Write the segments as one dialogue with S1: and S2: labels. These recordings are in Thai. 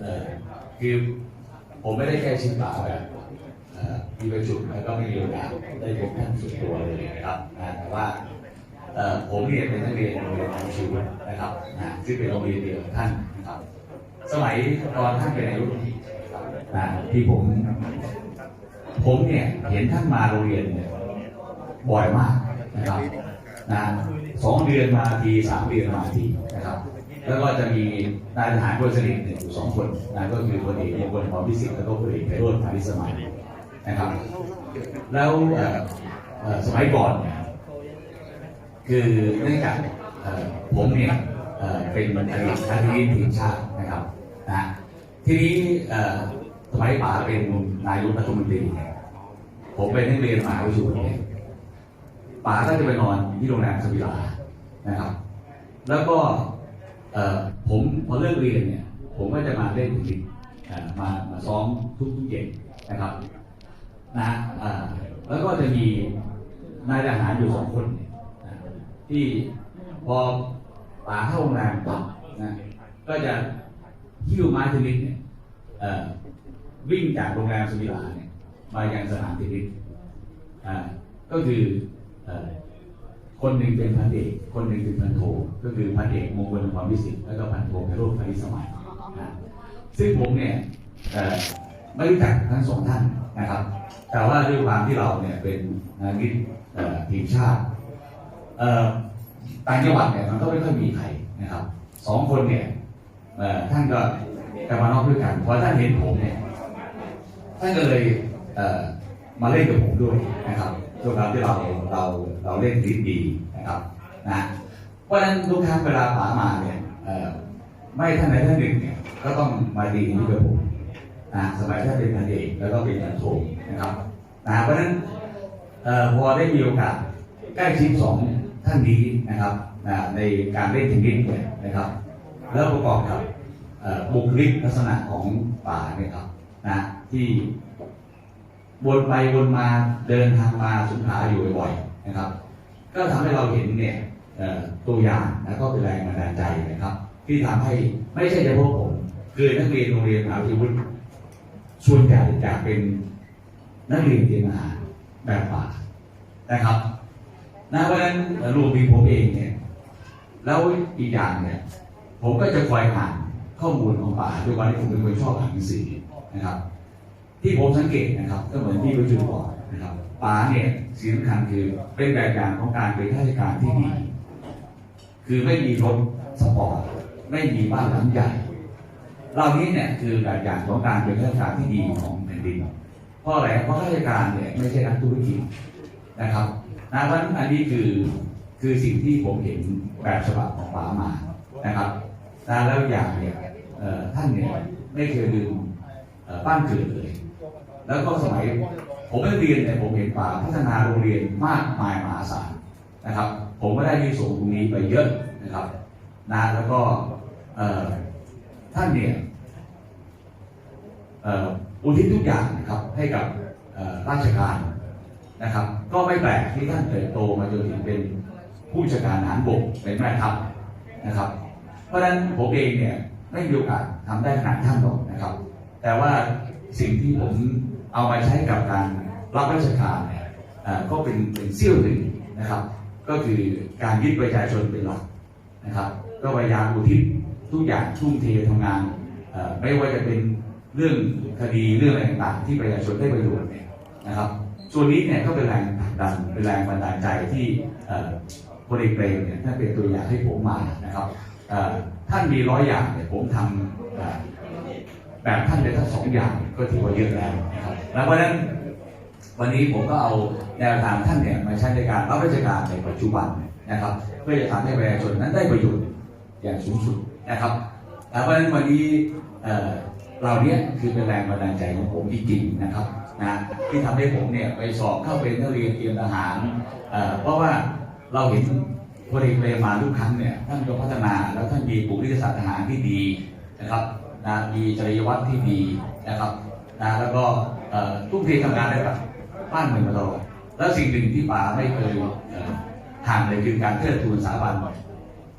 S1: เอ่อคือผมไม่ได้แค่ชิมป่าแบบเอ่อที่ประชุแล้วก็ไม่มีโอกาสได้พบท่านส่วนตัวเลยนะครับแต่ว่าเอ่อผมเนี่ยเป็นนักเรียนโรงเรียนอาชีวนะครับซึ่งเป็นโรงเรียนเดียวกับท่านนะครับ สมัยตอนท่านเป็นนายกนะที่ผม ผมเนี่ยเห็นท่านมาโรงเรียนเนี่ยบ่อยมากนะครับนะสองเดือนมาทีสามเดือนมาทีนะครับ แล้วก็จะมีนายทหารคนสนิทเนี่ยอยู่สองคนนะก็คือพลเอกมงคลพรพิสิทธิ์แล้วก็พลเอกไพโรจน์พานิสมัยนะครับ แล้วสมัยก่อนเนี่ยคือเนื่องจากผมเนี่ยเป็นอดีตนักเรียนทีมชาตินะครับนะทีนี้สมัยป๋าเป็นนายกรัฐมนตรีผมเป็นนักเรียนมหาวิทยาลัยป๋าก็จะไปนอนที่โรงแรมสวิลานะครับ แล้วก็ ผมพอเลิกเรียนเนี่ยผมก็จะมาเล่นเทนนิสอ่ามามาซ้อมทุกทุกเย็นนะครับนะแล้วก็จะมีนายทหารอยู่สองคนที่พอป่าเข้าโรงแรมปั๊บนะก็จะหิ้วไม้เทนนิสเนี่ยวิ่งจากโรงแรมสมิลาเนี่ยมายังสนามเทนนิสอ่ก็คืออ คนหนึ่งเป็นพันเอก คนหนึ่งเป็นพันโท ก็คือพันเอกมงคลความวิสิทธิ์แล้วก็พันโทไพโรจน์พานิชสมัยนะซึ่งผมเนี่ยเอ่อไม่รู้จักทั้งสองท่านนะครับ แต่ว่าด้วยความที่เราเนี่ยเป็นนักกีฬาทีมชาติเอ่อต่างจังหวัดเนี่ยมันก็ไม่ค่อยมีใครนะครับสองคนเนี่ยเอ่อท่านก็กลับมานอกด้วยกันพอท่านเห็นผมเนี่ยท่านก็เลยเอ่อมาเล่นกับผมด้วยนะครับ ด้วยควาที่เราเราเราเล่นดีดีนะครับนะเพราะฉะนั้นทุกครั้งเวลาป๋ามาเนี่ยไม่ท่านใดท่านหนึ่งเนี่ยก็ต้องมาดีนี้กับผมนะสมัยท่านเป็นพันเอกแล้วก็เป็นพันโทนะครับนะเพราะฉะนั้นพอได้มีโอกาสใกล้ชิดสองท่านนี้นะครับนะในการเล่นเทนนิสเนี่ยนะครับ แล้วประกอบกับบุคลิกลักษณะของป่าเนี่ยครับนะที่ วนไปวนมาเดินทางมาสุขาอยู่บ่อยๆนะครับ ก็ทำให้เราเห็นเนี่ยตัวอย่างแล้วก็เป็นแรงบันดาลใจนะครับ ที่ทำให้ไม่ใช่เฉพาะผมคือนักเรียนโรงเรียนมหาวิทยาลัยส่วนใหญ่จะเป็นนักเรียนเตรียมอาหารแบบป่านะครับนะเพราะฉะนั้นรวมถึงผมเองเนี่ยแล้วอีกอย่างเนี่ย ผมก็จะคอยอ่านข้อมูลของป่าด้วยความที่ผมเป็นคนชอบอ่านหนังสือนะครับ ที่ผมสังเกตนะครับ ก็เหมือนที่ประจุบอกนะครับป่าเนี่ยสิ่งสำคัญคือเป็นแบบอย่างของการเป็นข้าราชการที่ดี คือไม่มีรถสปอร์ตไม่มีบ้านหลังใหญ่เหล่านี้เนี่ยคือแบบอย่างของการเป็นข้าราชการที่ดีของแผ่นดินเพราะอะไรเพราะข้าราชการเนี่ยไม่ใช่นักธุรกิจนะครับนะเพราะนั้นอันนี้คือคือสิ่งที่ผมเห็นแบบฉบับของป๋ามานะครับนะแล้วอย่างเนี่ยท่านเนี่ยไม่เคยลืมบ้านเกิดเลย แล้วก็สมัยผมไม่เรียนเนี่ยผมเห็นป๋าพัฒนาโรงเรียนมากมายมหาศาลนะครับ ผมก็ได้มีส่งตรงนี้ไปเยอะนะครับนะแล้วก็ท่านเนี่ยอุทิศทุกอย่างนะครับให้กับราชการนะครับ ก็ไม่แปลกที่ท่านเติบโตมาจนถึงเป็นผู้จัดการทหารบกเป็นแม่ทัพนะครับ เพราะฉะนั้นผมเองเนี่ยไม่มีโอกาสทำได้ขนาดท่านหรอกนะครับ แต่ว่าสิ่งที่ผม เอามาใช้กับการรับราชการเนี่ยก็เป็นเป็นเสี้ยวหนึ่งนะครับ ก็คือการยึดประชาชนเป็นหลักนะครับ ก็พยายามอุทิศทุกอย่างทุ่มเททำงานไม่ว่าจะเป็นเรื่องคดีเรื่องอะไรต่างๆที่ประชาชนได้ประโยชน์เนี่ยนะครับ ส่วนนี้เนี่ยก็เป็นแรงผลักดันเป็นแรงบันดาลใจที่พลเอกเปรมเนี่ยท่านเป็นตัวอย่างให้ผมมานะครับท่านมีร้อยอย่างเนี่ยผมทำ แบบท่านเลยทั้งสองอย่างก็ถือว่าเยอะแล้วนะครับแล้วเพราะฉะนั้นวันนี้ผมก็เอาแนวทางท่านเนี่ยมาใช้ในการรับราชการในปัจจุบันนะครับ เพื่อจะทำให้ประชาชนนั้นได้ประโยชน์อย่างสูงสุดนะครับแต่เพราะฉะนั้นวันนี้เอ่อเราเนี่ยคือเป็นแรงบันดาลใจของผมจริงๆนะครับนะที่ทำให้ผมเนี่ยไปสอบเข้าเป็นนักเรียนเตรียมทหารเพราะว่าเราเห็นพลเอกเปรมมาทุกครั้งเนี่ยท่านก็พัฒนาแล้วท่านมีบุคลิกศาสตร์ทหารที่ดีนะครับ นะมีจริยวัตรที่ดีนะครับนะแล้วก็ทุ่มเททำงานได้แบบบ้านเมืองมาตลอดแล้วสิ่งหนึ่งที่ป๋าไม่เคยห่างเลยคือการเทิดทูนสถาบัน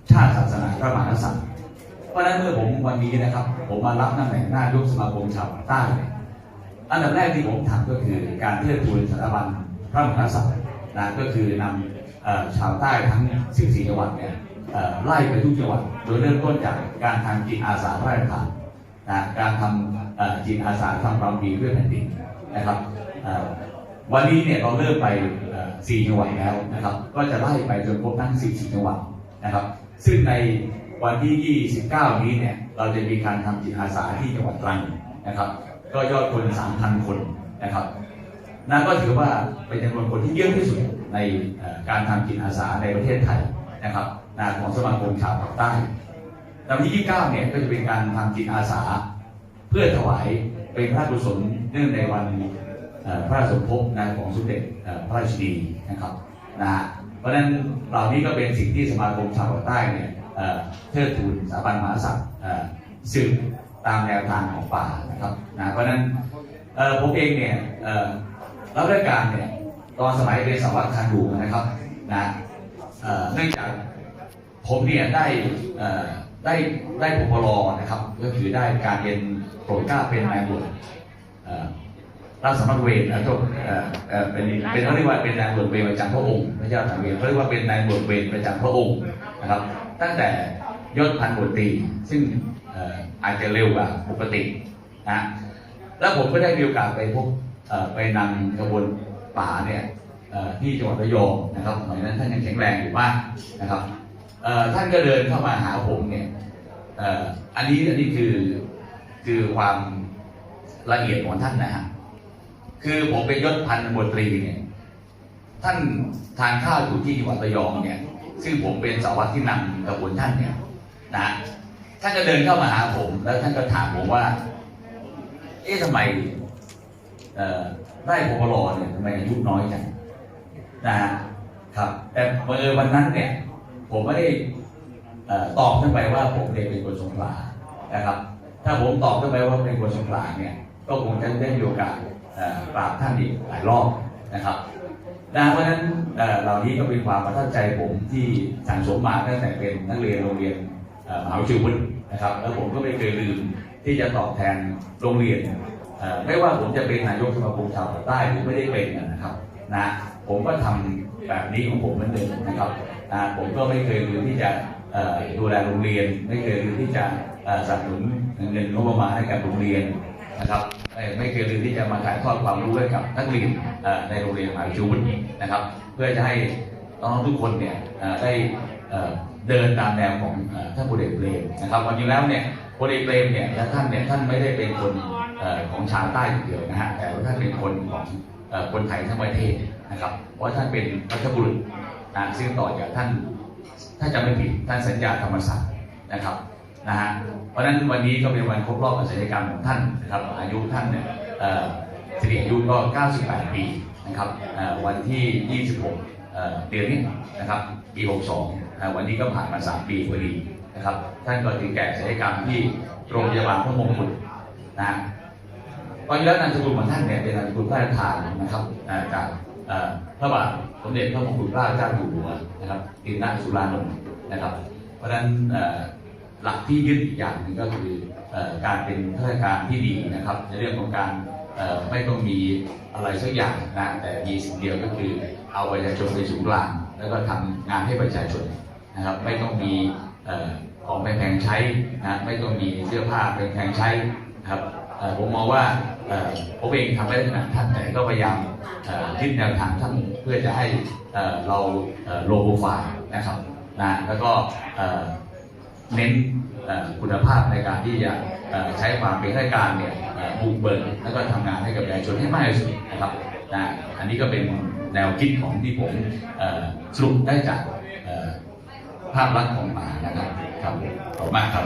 S1: ชาติศาสนาพระมหากษัตริย์เพราะฉะนั้นเมื่อผมวันนี้นะครับ ผมมารับตำแหน่งหน้ายกสมาคมชาวใต้เนี่ยอันดับแรกที่ผมทำก็คือการเทิดทูนสถาบันพระมหากษัตริย์นะก็คือนำชาวใต้ทั้ง 14 จังหวัดเนี่ยไล่ไปทุกจังหวัด โดยเริ่มต้นจากการทำจิตอาสาพระราชทาน นะการทำจิตอาสาทำความดีเพื่อแผ่นดินนะครับวันนี้เนี่ยเราเริ่มไปเอ่อ4จังหวัดแล้วนะครับ ก็จะไล่ไปจนครบทั้ง14จังหวัดนะครับ ซึ่งในวันที่ 29 นี้เนี่ยเราจะมีการทำจิตอาสาที่จังหวัดตรังนะครับ ก็ยอดคน 3,000 คนนะครับนั่นก็ถือว่าเป็นจำนวนคนที่เยอะที่สุดในการทำจิตอาสาในประเทศไทยนะครับนะของสมาคมชาวภาคใต้ ในวันที่29เนี่ยก็จะเป็นการทำจิตอาสา เพื่อถวายเป็นพระราชกุศลเนื่องในวันพระราชสมภพนะของสมเด็จพระราชินีนะครับนะฮะเพราะฉะนั้นเหล่านี้ก็เป็นสิ่งที่สมาคมชาวภาคใต้เนี่ยเทิดทูนสถาบันมหากษัตริย์สืบตามแนวทางของป่านะครับนะเพราะฉะนั้นผมเองเนี่ยรับราชการเนี่ยตอนสมัยเป็นสารวัตรทางหลวงนะครับนะเนื่องจากผมเนี่ยได้อ่อ ได้ได้พปรนะครับ ก็คือได้การเรียนโปรดกล้าเป็นนายบวชอ่อรักสำนักเวรนะทษเอ่อเอ่อเป็นเป็นเขาเรียกว่าเป็นนายบวชเวรประจำพระองค์ไม่ใช่รักษาเวรเขาเรียกว่าเป็นนายบวชเวรประจำพระองค์นะครับ ตั้งแต่ยศพันบวตรีซึ่งเอ่ออาจจะเร็วกว่าปกตินะแล้วผมก็ได้มีโอกาสไปพบเอ่อไปนำกระบวนป่าเนี่ยเอ่อที่จังหวัดระยองนะครับสมัยนั้นท่านยังแข็งแรงอยู่มากนะครับ ท่านก็เดินเข้ามาหาผมเนี่ยอ,อันนี้อันนี้คือคือความละเอียดของท่านนะฮะคือผมเป็นยศพันบตรีเนี่ยท่านทานข้าวอยู่ที่จังหวัดระยองเนี่ย ซึ่งผมเป็นสารวัตรที่นำกระบวนท่านเนี่ยนะท่านก็เดินเข้ามาหาผม แล้วท่านก็ถามผมว่า เอ๊ะทำไมได้พบลเนี่ยทำไมอายุน้อยจังนะฮะครับ แต่บังเอิญวันนั้นเนี่ย ผมไม่ได้ตอบขึ้นไปว่าผมเรียนเป็นคนสงขลานะครับ ถ้าผมตอบขึ้นไปว่าเป็นคนสงขลาเนี่ยก็คงจะได้มีโอกาสกราบท่านอีกหลายรอบนะครับนะเพราะฉะนั้นเหล่านี้ก็เป็นความประทับใจผมที่สั่งสมมาตั้งแต่เป็นนักเรียนโรงเรียนมหาวิทยาลัยนะครับ แล้วผมก็ไม่เคยลืมที่จะตอบแทนโรงเรียนไม่ว่าผมจะเป็นนายกสมาคมชาวใต้หรือไม่ได้เป็นนะครับนะผมก็ทำแบบนี้ของผมเหมือนเดิมนะครับ ผมก็ไม่เคยลืมที่จะดูแลโรงเรียน ไม่เคยลืมที่จะสนับสนุนเงินงบประมาณให้กับโรงเรียนนะครับไม่เคยลืมที่จะมาถ่ายทอดความรู้ให้กับนักเรียนในโรงเรียนมหาวิทยาลัยวุฒินะครับ เพื่อจะให้น้องทุกคนเนี่ยได้เดินตามแนวของท่านพลเอกเปรมนะครับวันนี้แล้วเนี่ยพลเอกเปรมเนี่ยและท่านเนี่ยท่านไม่ได้เป็นคนอของชาวใต้อย่างเดียวนะฮะแต่ว่าท่านเป็นคนของคนไทยทั้งประเทศนะครับ เพราะท่านเป็นรัฐบุรุษ นะซึ่งต่อจากท่าน ถ้าจำไม่ผิดท่านสัญญาธรรมศาสตร์นะครับนะฮะเพราะฉะนั้นวันนี้ก็เป็นวันครบรอบอัจฉริยกรรมของท่านนะครับอายุท่านเนี่ยเสิริอายุก็ 98 ปีนะครับวันที่ 26เอ่อเดือนนี้นะครับปี 62อ่าวันนี้ก็ผ่านมา 3 ปีพอดีนะครับท่านก็ถึงแก่ศัลยกรรมที่โรงพยาบาลพระมงกุฎนะฮะตอนนี้แล้วนามสกุลของท่านเนี่ยเป็นนามสกุลพระราชทานนะครับอาจาก พระบาทสมเด็จพระมงกุฎเกล้าเจ้าอยู่หัวนะครับตินนาสุรานนท์นะครับ เพราะฉะนั้นหลักที่ยึดอีกอย่างหนึ่งก็คืออการเป็นข้าราชการที่ดีนะครับ ในเรื่องของการไม่ต้องมีอะไรสักอย่างนะแต่มีสิ่งเดียวก็คือเอาประชาชนเป็นศูนย์กลางแล้วก็ทำงานให้ประชาชนนะครับ ไม่ต้องมีของแพงๆใช้นะไม่ต้องมีเสื้อผ้าแพงๆใช้นะครับ ผมมองว่าผมเองทำไม่ได้ขนาดท่านแต่ก็พยายามเอ่อคิดแนวทางท่านเพื่อจะให้เราโลโปรไฟล์นะครับนะแล้วก็เน้นคุณภาพในการที่จะใช้ความเป็นข้าราชการเนี่ยบุกเบิกแล้วก็ทำงานให้กับประชาชนให้มากที่สุดนะครับนะอันนี้ก็เป็นแนวคิดของที่ผมสรุปได้จากภาพลักษณ์ของป่านะครับครับขอบคุณมากครับ